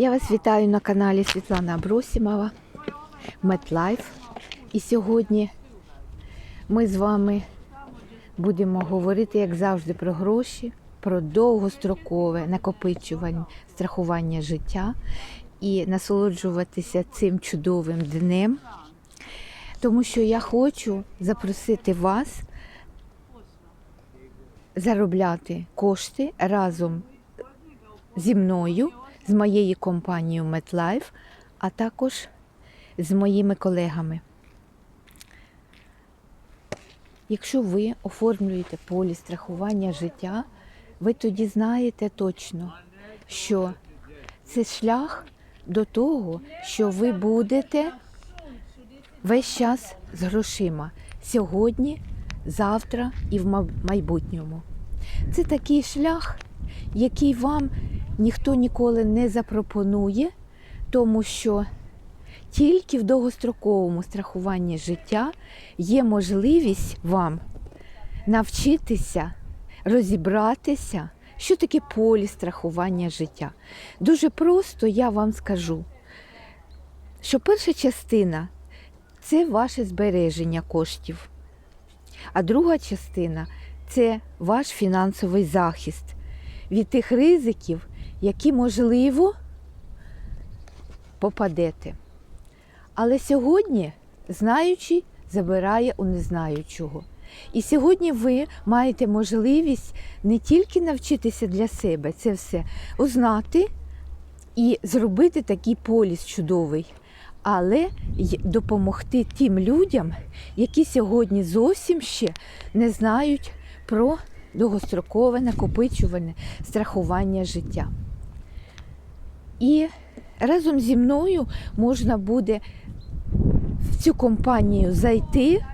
Я вас вітаю на каналі Світлана Абросімова MetLife. І сьогодні ми з вами будемо говорити, як завжди, про гроші, про довгострокове накопичування, страхування життя і насолоджуватися цим чудовим днем. Тому що я хочу запросити вас заробляти кошти разом зі мною, з моєю компанією MetLife, а також з моїми колегами. Якщо ви оформлюєте поліс страхування життя, ви тоді знаєте точно, що це шлях до того, що ви будете весь час з грошима сьогодні, завтра і в майбутньому. Це такий шлях, який вам ніхто ніколи не запропонує, тому що тільки в довгостроковому страхуванні життя є можливість вам навчитися розібратися, що таке поліс страхування життя. Дуже просто я вам скажу, що перша частина це ваше збереження коштів, а друга частина це ваш фінансовий захист від тих ризиків, які, можливо, попадете. Але сьогодні знаючий забирає у незнаючого. І сьогодні ви маєте можливість не тільки навчитися для себе це все узнати і зробити такий поліс чудовий, але й допомогти тим людям, які сьогодні зовсім ще не знають про довгострокове накопичуване страхування життя. І разом зі мною можна буде в цю компанію зайти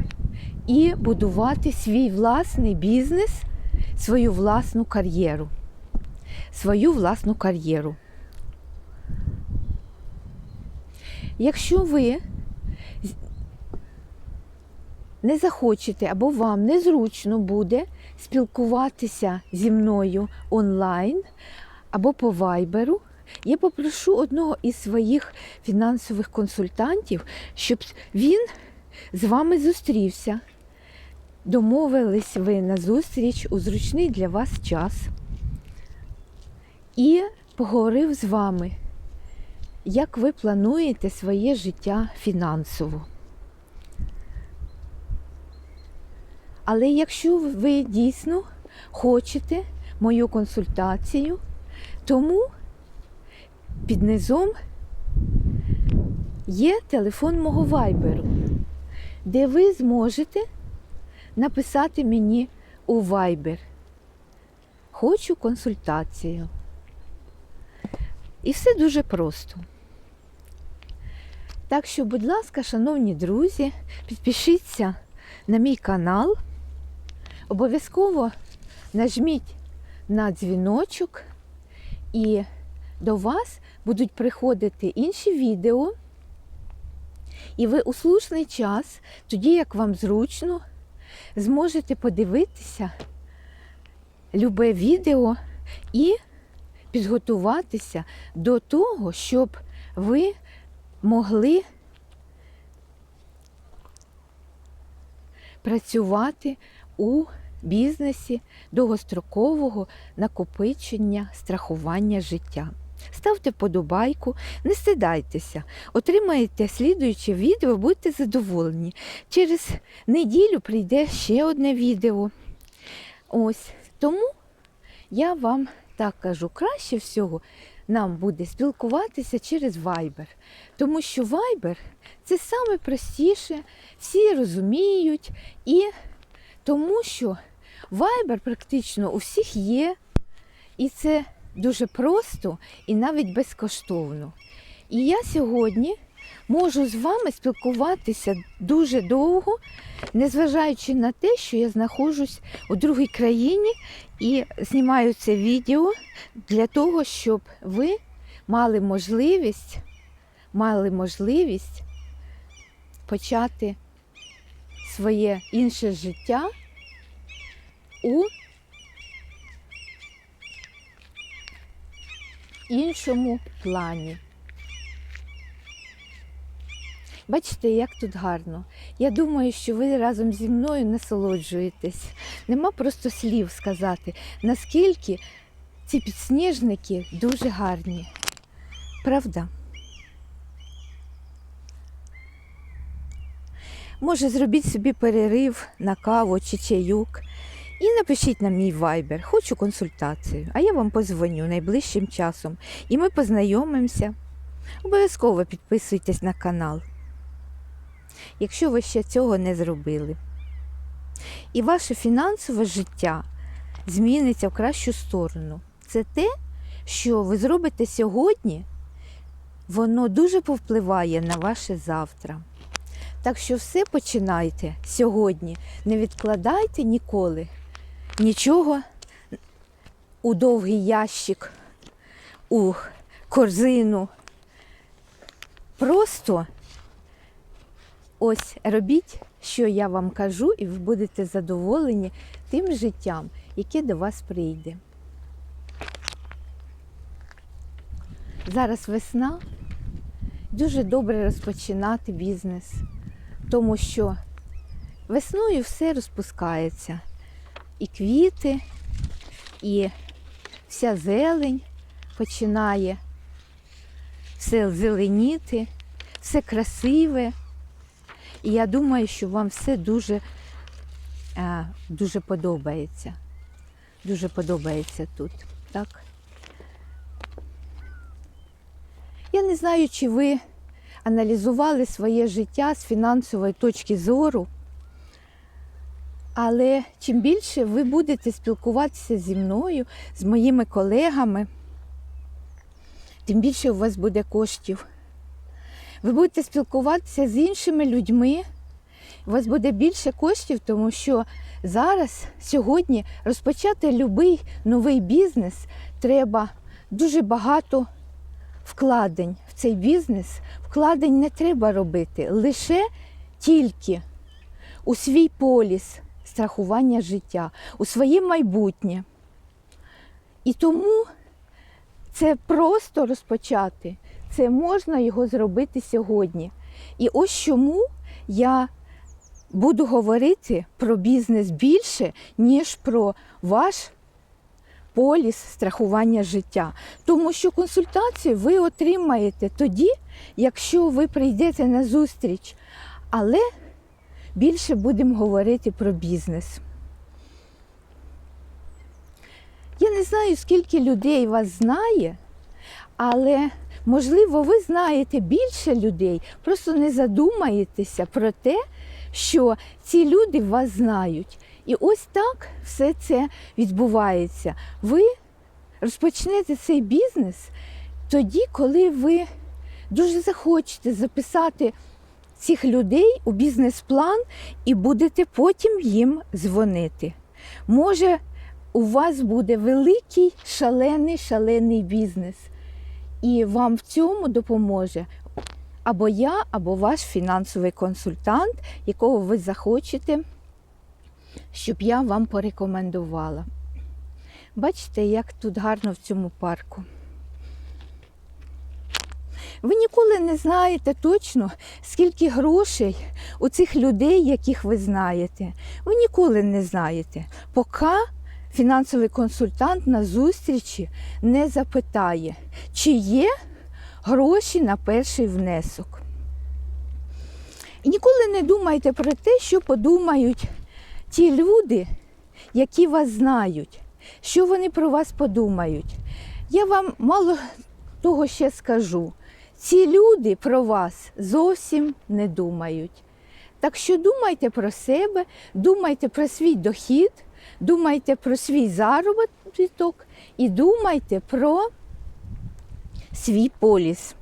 і будувати свій власний бізнес, свою власну кар'єру. Свою власну кар'єру. Якщо ви не захочете або вам незручно буде спілкуватися зі мною онлайн або по вайберу, я попрошу одного із своїх фінансових консультантів, щоб він з вами зустрівся. Домовились ви на зустріч у зручний для вас час і поговорив з вами, як ви плануєте своє життя фінансово. Але якщо ви дійсно хочете мою консультацію, тому під низом є телефон мого вайберу, де ви зможете написати мені у вайбер. Хочу консультацію. І все дуже просто. Так що, будь ласка, шановні друзі, підпишіться на мій канал. Обов'язково нажміть на дзвіночок, і до вас будуть приходити інші відео. І ви у слушний час, тоді як вам зручно, зможете подивитися любе відео і підготуватися до того, щоб ви могли працювати у бізнесі довгострокового накопичення страхування життя. Ставте вподобайку, не стидайтеся, отримаєте слідуюче відео, будьте задоволені. Через неділю прийде ще одне відео. Ось тому я вам так кажу, краще всього нам буде спілкуватися через Viber. Тому що Viber це саме простіше, всі розуміють, і тому що Viber практично у всіх є, і це дуже просто і навіть безкоштовно. І я сьогодні можу з вами спілкуватися дуже довго, незважаючи на те, що я знаходжусь у другій країні і знімаю це відео для того, щоб ви мали можливість, мали можливість почати своє інше життя у іншому плані. Бачите, як тут гарно. Я думаю, що ви разом зі мною насолоджуєтесь. Нема просто слів сказати, наскільки ці підсніжники дуже гарні. Правда? Може, зробіть собі перерив на каву чи чаюк і напишіть на мій вайбер. Хочу консультацію, а я вам позвоню найближчим часом і ми познайомимося. Обов'язково підписуйтесь на канал, якщо ви ще цього не зробили. І ваше фінансове життя зміниться в кращу сторону. Це те, що ви зробите сьогодні, воно дуже повпливає на ваше завтра. Так що все починайте сьогодні. Не відкладайте ніколи нічого у довгий ящик, у корзину. Просто ось робіть, що я вам кажу, і ви будете задоволені тим життям, яке до вас прийде. Зараз весна. Дуже добре розпочинати бізнес, тому що весною все розпускається. І квіти, і вся зелень починає все зеленіти, все красиве. І я думаю, що вам все дуже, дуже подобається. Дуже подобається тут. Так? Я не знаю, чи ви аналізували своє життя з фінансової точки зору, але чим більше ви будете спілкуватися зі мною, з моїми колегами, тим більше у вас буде коштів. Ви будете спілкуватися з іншими людьми, у вас буде більше коштів, тому що зараз, сьогодні, розпочати будь-який новий бізнес треба дуже багато вкладень в цей бізнес. Вкладень не треба робити лише тільки у свій поліс страхування життя, у своє майбутнє. І тому це просто розпочати. Це можна його зробити сьогодні. І ось чому я буду говорити про бізнес більше, ніж про ваш поліс страхування життя. Тому що консультацію ви отримаєте тоді, якщо ви прийдете на зустріч. Але більше будемо говорити про бізнес. Я не знаю, скільки людей вас знає, але можливо ви знаєте більше людей, просто не задумаєтеся про те, що ці люди вас знають. І ось так все це відбувається. Ви розпочнете цей бізнес тоді, коли ви дуже захочете записати цих людей у бізнес-план і будете потім їм дзвонити. Може, у вас буде великий шалений шалений бізнес, і вам в цьому допоможе або я, або ваш фінансовий консультант, якого ви захочете, щоб я вам порекомендувала. Бачите, як тут гарно в цьому парку. Ви ніколи не знаєте точно, скільки грошей у цих людей, яких ви знаєте. Ви ніколи не знаєте, поки фінансовий консультант на зустрічі не запитає, чи є гроші на перший внесок. І ніколи не думайте про те, що подумають ті люди, які вас знають, що вони про вас подумають. Я вам мало того ще скажу. Ці люди про вас зовсім не думають. Так що думайте про себе, думайте про свій дохід, думайте про свій заробіток і думайте про свій поліс.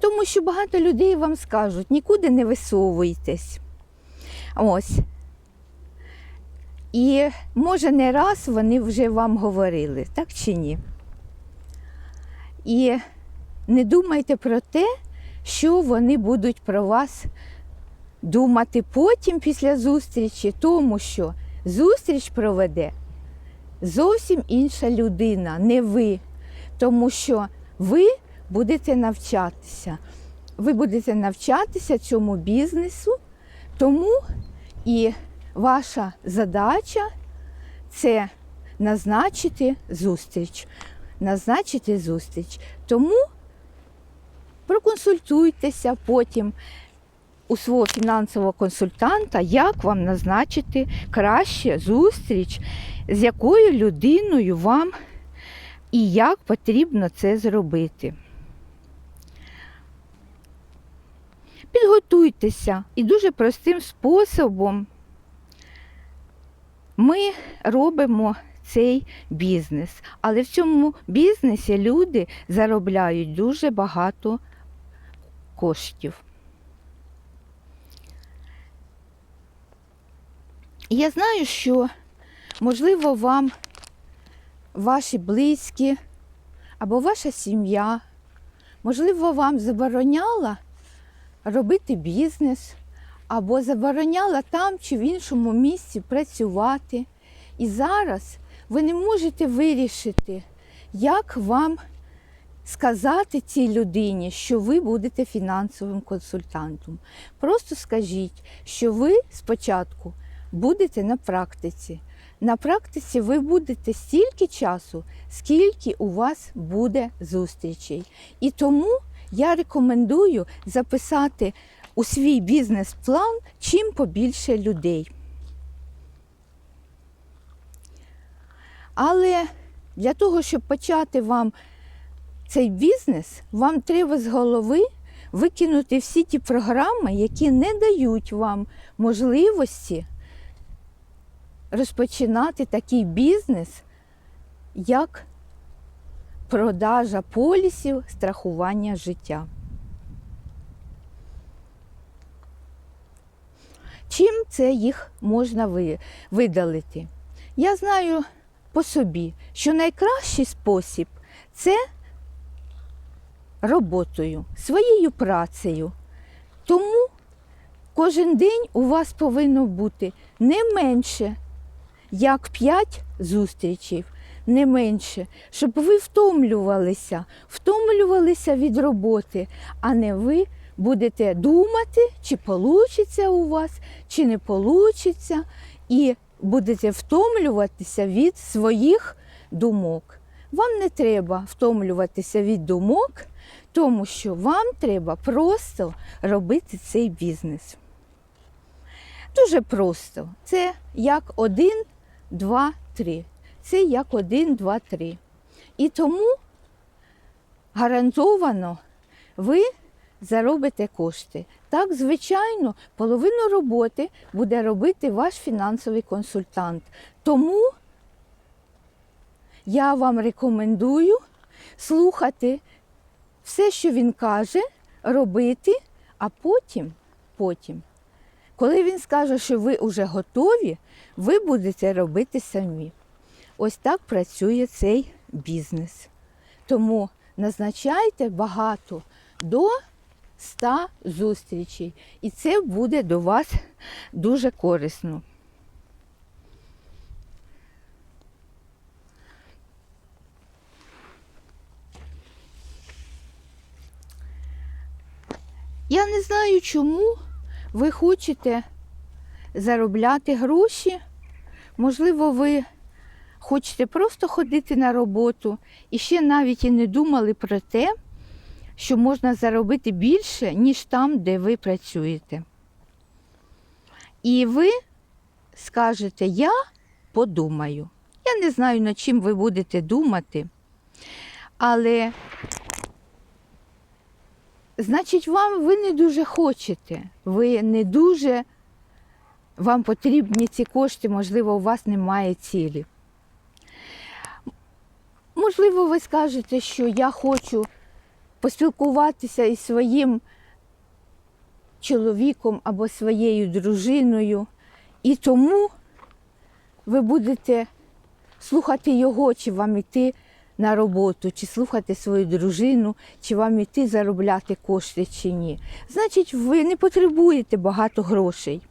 Тому що багато людей вам скажуть, нікуди не висовуйтесь. Ось. І може не раз вони вже вам говорили, так чи ні? І не думайте про те, що вони будуть про вас думати потім після зустрічі, тому що зустріч проведе зовсім інша людина, не ви. Тому що ви будете навчатися. Ви будете навчатися цьому бізнесу, тому і ваша задача це назначити зустріч. Назначити зустріч. Тому проконсультуйтеся потім у свого фінансового консультанта, як вам назначити краще зустріч, з якою людиною вам і як потрібно це зробити. Підготуйтеся і дуже простим способом ми робимо цей бізнес. Але в цьому бізнесі люди заробляють дуже багато коштів. Я знаю, що можливо вам ваші близькі або ваша сім'я, можливо, вам забороняла робити бізнес, або забороняла там чи в іншому місці працювати. І зараз ви не можете вирішити, як вам сказати цій людині, що ви будете фінансовим консультантом. Просто скажіть, що ви спочатку будете на практиці. На практиці ви будете стільки часу, скільки у вас буде зустрічей. І тому я рекомендую записати у свій бізнес-план чим побільше людей. Але для того, щоб почати вам цей бізнес, вам треба з голови викинути всі ті програми, які не дають вам можливості розпочинати такий бізнес, як продажа полісів страхування життя. Чим це їх можна видалити? Я знаю по собі, що найкращий спосіб це роботою, своєю працею. Тому кожен день у вас повинно бути не менше, як 5 зустрічей, не менше, щоб ви втомлювалися, втомлювалися від роботи, а не ви будете думати, чи вийде у вас, чи не вийде, і будете втомлюватися від своїх думок. Вам не треба втомлюватися від думок, тому що вам треба просто робити цей бізнес. Дуже просто. Це як один, два, три. Це як один, два, три. І тому гарантовано ви заробите кошти. Так, звичайно, половину роботи буде робити ваш фінансовий консультант. Тому я вам рекомендую слухати все, що він каже, робити, а потім, потім, коли він скаже, що ви вже готові, ви будете робити самі. Ось так працює цей бізнес. Тому назначайте багато до 100 зустрічей, і це буде до вас дуже корисно. Я не знаю, чому ви хочете заробляти гроші. Можливо, ви хочете просто ходити на роботу і ще навіть і не думали про те, що можна заробити більше, ніж там, де ви працюєте. І ви скажете, я подумаю. Я не знаю, над чим ви будете думати, але значить, вам ви не дуже хочете, ви не дуже вам потрібні ці кошти, можливо, у вас немає цілі. Можливо, ви скажете, що я хочу поспілкуватися із своїм чоловіком або своєю дружиною, і тому ви будете слухати його, чи вам йти на роботу, чи слухати свою дружину, чи вам йти заробляти кошти, чи ні. Значить, ви не потребуєте багато грошей.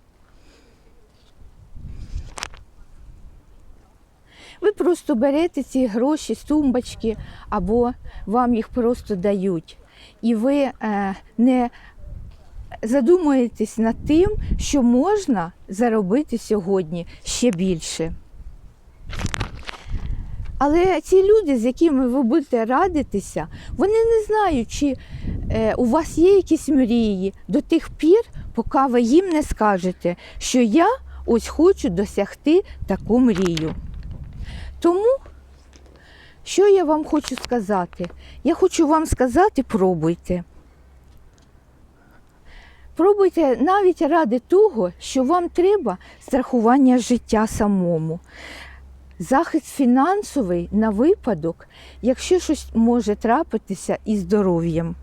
Ви просто берете ці гроші з тумбочки, або вам їх просто дають. І ви е, не задумуєтесь над тим, що можна заробити сьогодні ще більше. Але ці люди, з якими ви будете радитися, вони не знають, чи е, у вас є якісь мрії до тих пір, поки ви їм не скажете, що я ось хочу досягти таку мрію. Тому, що я вам хочу сказати? Я хочу вам сказати, пробуйте. Пробуйте навіть ради того, що вам треба страхування життя самому. Захист фінансовий на випадок, якщо щось може трапитися із здоров'ям.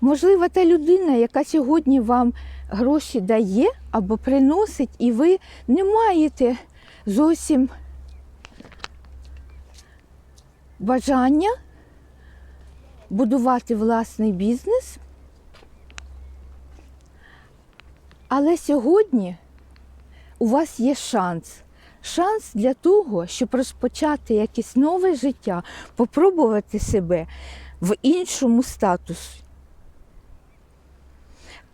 Можливо, та людина, яка сьогодні вам гроші дає або приносить, і ви не маєте зовсім бажання будувати власний бізнес. Але сьогодні у вас є шанс. Шанс для того, щоб розпочати якесь нове життя, попробувати себе в іншому статусі.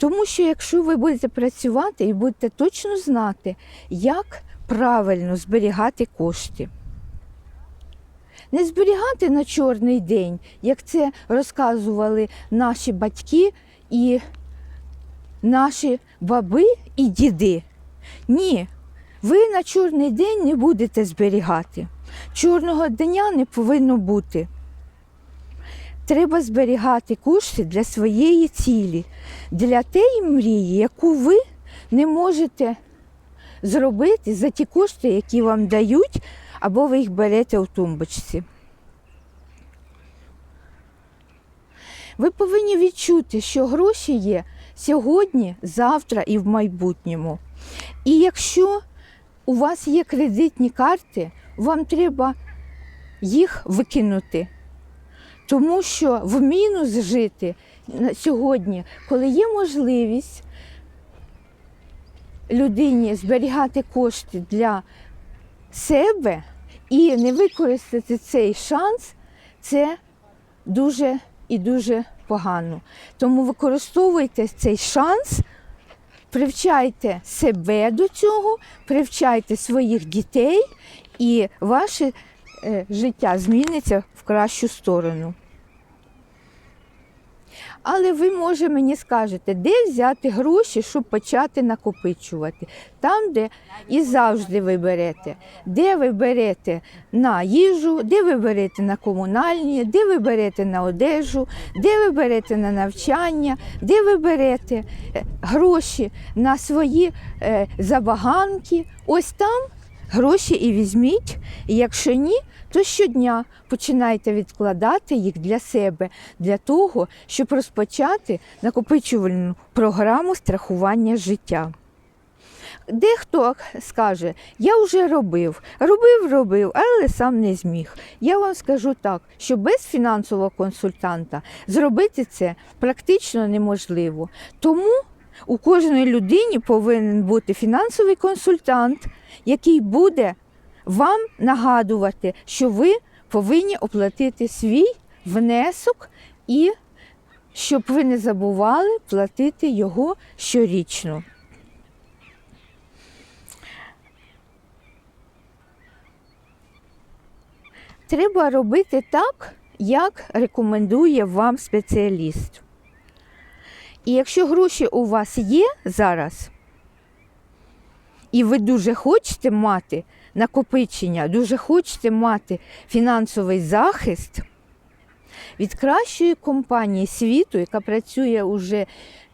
Тому що якщо ви будете працювати і будете точно знати, як правильно зберігати кошти. Не зберігати на чорний день, як це розказували наші батьки і наші баби і діди. Ні, ви на чорний день не будете зберігати. Чорного дня не повинно бути. Треба зберігати кошти для своєї цілі, для тієї мрії, яку ви не можете зробити за ті кошти, які вам дають, або ви їх берете у тумбочці. Ви повинні відчути, що гроші є сьогодні, завтра і в майбутньому. І якщо у вас є кредитні карти, вам треба їх викинути. Тому що в мінус жити сьогодні, коли є можливість людині зберігати кошти для себе і не використати цей шанс, це дуже і дуже погано. Тому використовуйте цей шанс, привчайте себе до цього, привчайте своїх дітей, і ваше е, життя зміниться в кращу сторону. Але ви, може, мені скажете, де взяти гроші, щоб почати накопичувати? Там, де і завжди ви берете. Де ви берете на їжу, де ви берете на комунальні, де ви берете на одежу, де ви берете на навчання, де ви берете е, гроші на свої е, забаганки. Ось там гроші і візьміть. І якщо ні, то щодня починайте відкладати їх для себе, для того, щоб розпочати накопичувальну програму страхування життя. Дехто скаже, я вже робив, робив, робив, але сам не зміг. Я вам скажу так, що без фінансового консультанта зробити це практично неможливо. Тому у кожної людині повинен бути фінансовий консультант, який буде вам нагадувати, що ви повинні оплатити свій внесок і щоб ви не забували платити його щорічно. Треба робити так, як рекомендує вам спеціаліст. І якщо гроші у вас є зараз, і ви дуже хочете мати накопичення, дуже хочете мати фінансовий захист від кращої компанії світу, яка працює уже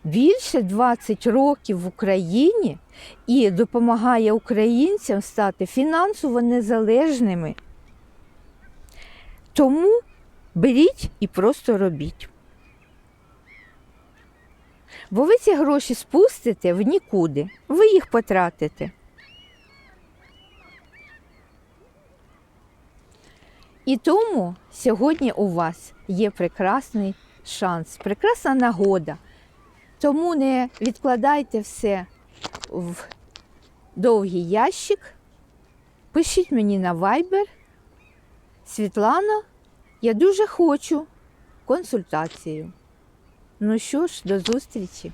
більше 20 років в Україні і допомагає українцям стати фінансово незалежними. Тому беріть і просто робіть. Бо ви ці гроші спустите в нікуди, ви їх потратите. І тому сьогодні у вас є прекрасний шанс, прекрасна нагода. Тому не відкладайте все в довгий ящик, Пишіть мені на Viber. Світлана, я дуже хочу консультацію. Ну що ж, до зустрічі!